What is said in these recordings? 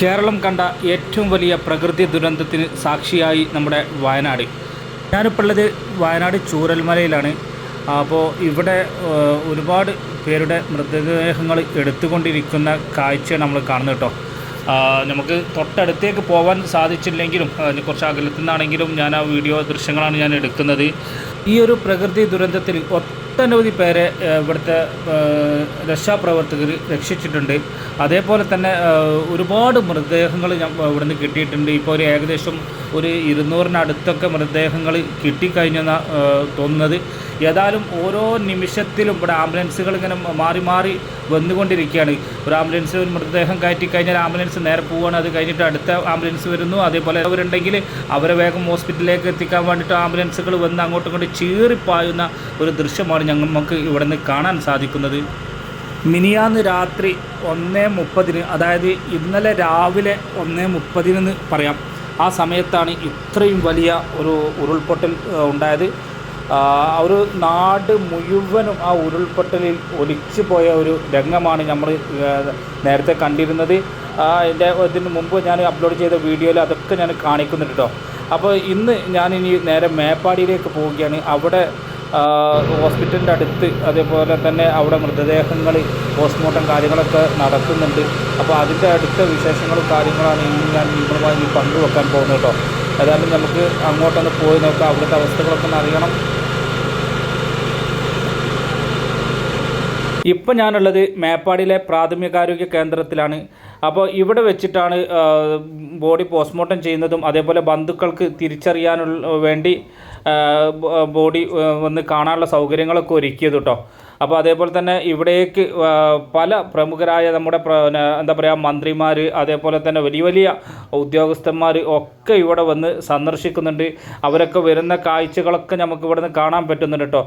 കേരളം കണ്ട ഏറ്റവും വലിയ പ്രകൃതി ദുരന്തത്തിന് സാക്ഷിയായി നമ്മുടെ വയനാട്. ഞാനിപ്പോൾ ഉള്ളത് വയനാട് ചൂരൽമലയിലാണ്. അപ്പോൾ ഇവിടെ ഒരുപാട് പേരുടെ മൃതദേഹങ്ങൾ എടുത്തുകൊണ്ടിരിക്കുന്ന കാഴ്ച നമ്മൾ കാണുന്നത് കേട്ടോ. നമുക്ക് തൊട്ടടുത്തേക്ക് പോകാൻ സാധിച്ചില്ലെങ്കിലും കുറച്ച് അകലത്തു നിന്നാണെങ്കിലും ഞാൻ ആ വീഡിയോ ദൃശ്യങ്ങളാണ് ഞാൻ എടുക്കുന്നത്. ഈ ഒരു പ്രകൃതി ദുരന്തത്തിൽ ഒട്ടനവധി പേരെ ഇവിടുത്തെ രക്ഷാപ്രവർത്തകർ രക്ഷിച്ചിട്ടുണ്ട്. അതേപോലെ തന്നെ ഒരുപാട് മൃതദേഹങ്ങൾ ഇവിടുന്ന് കിട്ടിയിട്ടുണ്ട്. ഇപ്പോൾ ഒരു ഏകദേശം ഒരു ഇരുന്നൂറിനടുത്തൊക്കെ മൃതദേഹങ്ങൾ കിട്ടിക്കഴിഞ്ഞെന്നാണ് തോന്നുന്നത്. ഏതായാലും ഓരോ നിമിഷത്തിലും ഇവിടെ ആംബുലൻസുകൾ ഇങ്ങനെ മാറി മാറി വന്നുകൊണ്ടിരിക്കുകയാണ്. ഒരു ആംബുലൻസ് ഒരു മൃതദേഹം കയറ്റി കഴിഞ്ഞാൽ ആംബുലൻസ് നേരെ പോവുകയാണ് അത് കഴിഞ്ഞിട്ട് അടുത്ത ആംബുലൻസ് വരുന്നു. അതേപോലെ അവരുണ്ടെങ്കിൽ അവരെ വേഗം ഹോസ്പിറ്റലിലേക്ക് എത്തിക്കാൻ വേണ്ടിയിട്ട് ആംബുലൻസുകൾ വന്ന് അങ്ങോട്ടും ഇങ്ങോട്ടും ചീറിപ്പായുന്ന ഒരു ദൃശ്യമാണ് ഞങ്ങൾ നമുക്ക് ഇവിടെ നിന്ന് കാണാൻ സാധിക്കുന്നത്. മിനിയാന്ന് രാത്രി ഒന്നേ മുപ്പതിന് അതായത് ഇന്നലെ രാവിലെ ഒന്നേ മുപ്പതിനെന്ന് പറയാം. ആ സമയത്താണ് ഇത്രയും വലിയ ഒരു ഉരുൾപൊട്ടൽ ഉണ്ടായത്. ഒരു നാട് മുഴുവനും ആ ഉരുൾപൊട്ടലിൽ ഒലിച്ചു പോയ ഒരു രംഗമാണ് നമ്മൾ നേരത്തെ കണ്ടിരുന്നത്. എന്റെ ഇതിന് മുമ്പ് ഞാൻ അപ്ലോഡ് ചെയ്ത വീഡിയോയിൽ അതൊക്കെ ഞാൻ കാണിക്കുന്നുണ്ട് കേട്ടോ അപ്പോൾ ഇന്ന് ഞാനിനി നേരെ മേപ്പാടിയിലേക്ക് പോവുകയാണ്. അവിടെ ഹോസ്പിറ്റലിന്റെ അടുത്ത് അതേപോലെ തന്നെ അവിടെ മൃതദേഹങ്ങൾ പോസ്റ്റ്മോർട്ടം കാര്യങ്ങളൊക്കെ നടത്തുന്നുണ്ട് അപ്പോൾ അതിന്റെ അടുത്ത വിശേഷങ്ങളും കാര്യങ്ങളാണ് ഇന്ന് ഞാൻ നിങ്ങളുമായി പങ്കുവെക്കാൻ പോകുന്നത് കേട്ടോ ഏതായാലും നമുക്ക് അങ്ങോട്ടൊന്ന് പോയി നോക്കാം. അവിടുത്തെ അവസ്ഥകളൊക്കെ ഒന്ന് അറിയണം. ഇപ്പം ഞാനുള്ളത് മേപ്പാടിയിലെ പ്രാഥമികാരോഗ്യ കേന്ദ്രത്തിലാണ്. അപ്പോൾ ഇവിടെ വെച്ചിട്ടാണ് ബോഡി പോസ്റ്റ്മോർട്ടം ചെയ്യുന്നതും അതേപോലെ ബന്ധുക്കൾക്ക് തിരിച്ചറിയാനുള്ള വേണ്ടി ബോഡി വന്ന് കാണാനുള്ള സൗകര്യങ്ങളൊക്കെ ഒരുക്കിയത് കേട്ടോ. അപ്പോൾ അതേപോലെ തന്നെ ഇവിടേക്ക് പല പ്രമുഖരായ നമ്മുടെ എന്താ പറയുക മന്ത്രിമാർ അതേപോലെ തന്നെ വലിയ വലിയ ഉദ്യോഗസ്ഥന്മാർ ഒക്കെ ഇവിടെ വന്ന് സന്ദർശിക്കുന്നുണ്ട്. അവരൊക്കെ വരുന്ന കാഴ്ചകളൊക്കെ നമുക്ക് ഇവിടെ നിന്ന് കാണാൻ പറ്റുന്നുണ്ട് കേട്ടോ.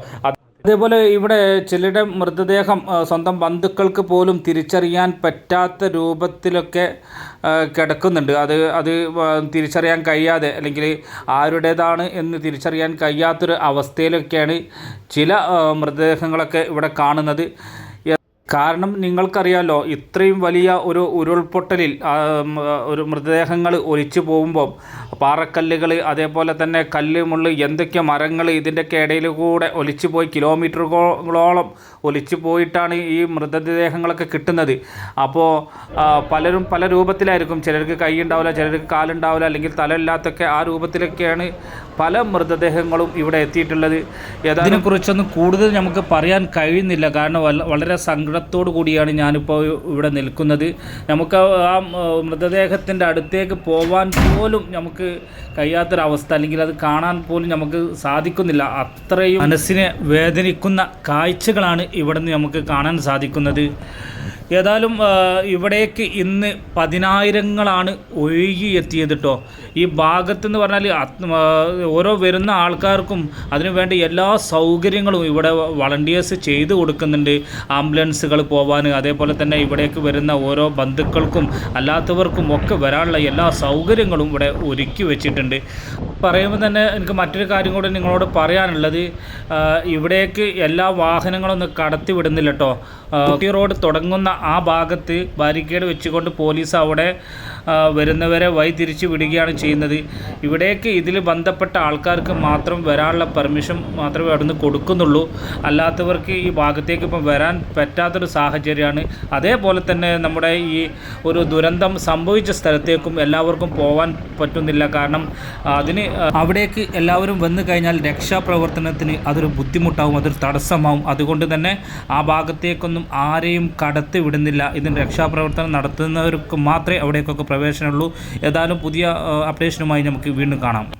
അതേപോലെ ഇവിടെ ചിലരുടെ മൃതദേഹം സ്വന്തം ബന്ധുക്കൾക്ക് പോലും തിരിച്ചറിയാൻ പറ്റാത്ത രൂപത്തിലൊക്കെ കിടക്കുന്നുണ്ട്. അത് അത് തിരിച്ചറിയാൻ കഴിയാതെ അല്ലെങ്കിൽ ആരുടേതാണ് എന്ന് തിരിച്ചറിയാൻ കഴിയാത്തൊരു അവസ്ഥയിലൊക്കെയാണ് ചില മൃതദേഹങ്ങളൊക്കെ ഇവിടെ കാണുന്നത്. കാരണം നിങ്ങൾക്കറിയാലോ ഇത്രയും വലിയ ഒരു ഉരുൾപൊട്ടലിൽ ഒരു മൃതദേഹങ്ങൾ ഒലിച്ചു പോകുമ്പോൾ പാറക്കല്ലുകൾ അതേപോലെ തന്നെ കല്ല് മുള്ള് എന്തൊക്കെ മരങ്ങൾ ഇതിന്റെയൊക്കെ ഇടയിൽ കൂടെ ഒലിച്ചു പോയി കിലോമീറ്ററുകളോളം ഒലിച്ചു പോയിട്ടാണ് ഈ മൃതദേഹങ്ങളൊക്കെ കിട്ടുന്നത്. അപ്പോൾ പലരും പല രൂപത്തിലായിരിക്കും. ചിലർക്ക് കൈ ഉണ്ടാവില്ല ചിലർക്ക് കാലുണ്ടാവില്ല അല്ലെങ്കിൽ തലയില്ലാത്തൊക്കെ ആ രൂപത്തിലൊക്കെയാണ് പല മൃതദേഹങ്ങളും ഇവിടെ എത്തിയിട്ടുള്ളത്. ഇതിനെക്കുറിച്ചൊന്നും കൂടുതൽ നമുക്ക് പറയാൻ കഴിയുന്നില്ല. കാരണം വളരെ സങ്കടത്തോടു കൂടിയാണ് ഞാനിപ്പോൾ ഇവിടെ നിൽക്കുന്നത്. നമുക്ക് ആ മൃതദേഹത്തിന്റെ അടുത്തേക്ക് പോവാൻ പോലും നമുക്ക് കഴിയാത്തൊരവസ്ഥ അല്ലെങ്കിൽ അത് കാണാൻ പോലും നമുക്ക് സാധിക്കുന്നില്ല. അത്രയും മനസ്സിനെ വേദനിക്കുന്ന കാഴ്ചകളാണ് ഇവിടെ നിന്ന് നമുക്ക് കാണാൻ സാധിക്കുന്നത്. ഏതായാലും ഇവിടേക്ക് ഇന്ന് പതിനായിരങ്ങളാണ് ഒഴുകി എത്തിയത് കേട്ടോ ഈ ഭാഗത്തെന്ന് പറഞ്ഞാൽ ഓരോ വരുന്ന ആൾക്കാർക്കും അതിനുവേണ്ട എല്ലാ സൗകര്യങ്ങളും ഇവിടെ വളണ്ടിയേഴ്സ് ചെയ്തു കൊടുക്കുന്നുണ്ട്. ആംബുലൻസുകൾ പോവാൻ അതേപോലെ തന്നെ ഇവിടേക്ക് വരുന്ന ഓരോ ബന്ധുക്കൾക്കും അല്ലാത്തവർക്കും ഒക്കെ വരാനുള്ള എല്ലാ സൗകര്യങ്ങളും ഇവിടെ ഒരുക്കി വെച്ചിട്ടുണ്ട്. പറയുമ്പോൾ തന്നെ എനിക്ക് മറ്റൊരു കാര്യം കൂടി നിങ്ങളോട് പറയാനുള്ളത്. ഇവിടേക്ക് എല്ലാ വാഹനങ്ങളും ഒന്ന് കടത്തി വിടുന്നില്ല കേട്ടോ റോഡ് തുടങ്ങുന്ന ആ ഭാഗത്ത് ബാരിക്കേഡ് വെച്ചുകൊണ്ട് പോലീസ് അവിടെ വരുന്നവരെ വഴി തിരിച്ചു വിടുകയാണ് ചെയ്യുന്നത്. ഇവിടേക്ക് ഇതിൽ ബന്ധപ്പെട്ട ആൾക്കാർക്ക് മാത്രം വരാനുള്ള പെർമിഷൻ മാത്രമേ അവിടുന്ന് കൊടുക്കുന്നുള്ളൂ. അല്ലാത്തവർക്ക് ഈ ഭാഗത്തേക്ക് ഇപ്പം വരാൻ പറ്റാത്തൊരു സാഹചര്യമാണ്. അതേപോലെ തന്നെ നമ്മുടെ ഈ ഒരു ദുരന്തം സംഭവിച്ച സ്ഥലത്തേക്കും എല്ലാവർക്കും പോകാൻ പറ്റുന്നില്ല. കാരണം അതിന് അവിടേക്ക് എല്ലാവരും വന്നു കഴിഞ്ഞാൽ രക്ഷാപ്രവർത്തനത്തിന് അതൊരു ബുദ്ധിമുട്ടാവും അതൊരു തടസ്സമാവും. അതുകൊണ്ട് തന്നെ ആ ഭാഗത്തേക്കൊന്നും ആരെയും കടത്തി വിടുന്നില്ല ഇതിന് രക്ഷാപ്രവർത്തനം നടത്തുന്നവർക്ക് മാത്രമേ അവിടേക്കൊക്കെ പ്രവേശനമുള്ളൂ. ഏതായാലും പുതിയ അപ്ഡേഷനുമായി നമുക്ക് വീണ്ടും കാണാം.